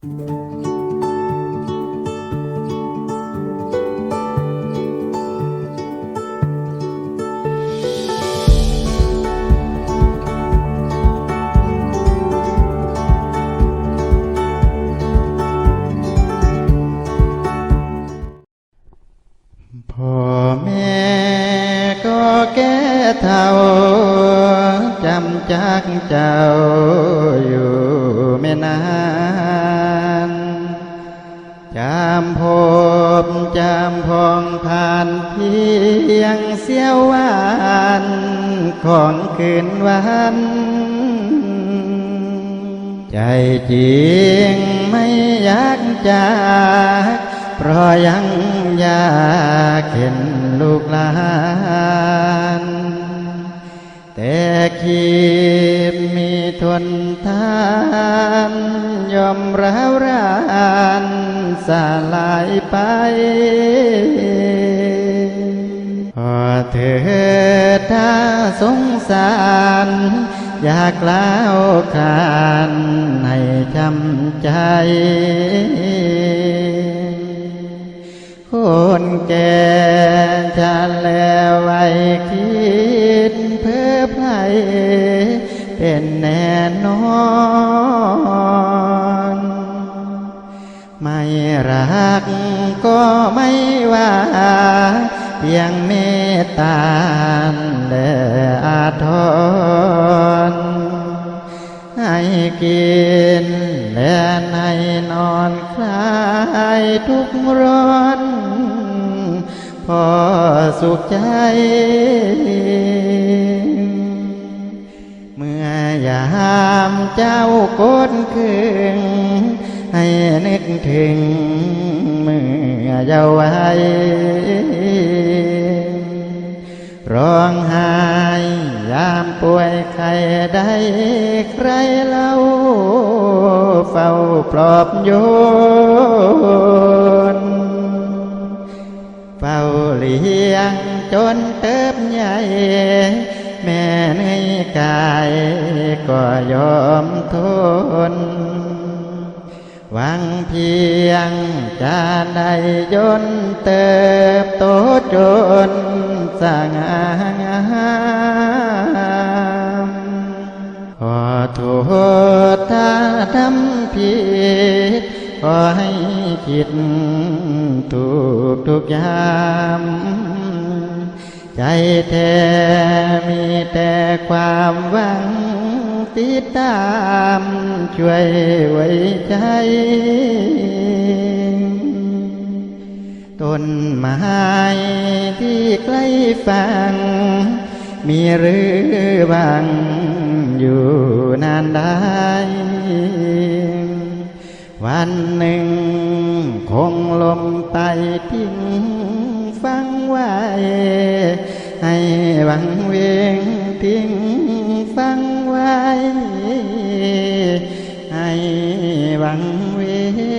พ่อแม่ก็แก่ จำพบจำพองผ่านเพียงเสี้ยววันของคืนวันใจจริงไม่อยากจากเพราะยังอยากเห็นลูกหลานแต่คิดมีทนทานยอมร้าวราน สลายไปพอเธอถ้าสงสารอยากเล่าคลานให้จำใจ คนแก่จะแล้วไว้คิดเพื่อไพรเป็นแน่นอน รักก็ไม่ว่า เพียงเมตตาและอาทรให้กินและให้นอนคลายทุกข์ร้อนพอสุขใจ เมื่อยามเจ้ากดคืง ให้นึกถึงเมื่อเยาว์วัยร้องไห้ยามป่วยใครได้ใครเล่าเฝ้าปลอบโยน เฝ้าเลี้ยงจนเติบใหญ่ แม่ในกายก็ยอมทน วังเพียงจะได้ยนเติบโตจนสง่างามขอโทษถ้าทำผิดขอให้คิดถูกทุกยามใจแท้มีแต่ความหวัง ติดตามช่วยไว้ใจ ต้นไม้ที่ใกล้ฟัง มีหรือบางอยู่นานได้ วันหนึ่งคงลมไปทิ้งฟังไว้ ให้หวังเวงทิ้ง ai bằng nguyên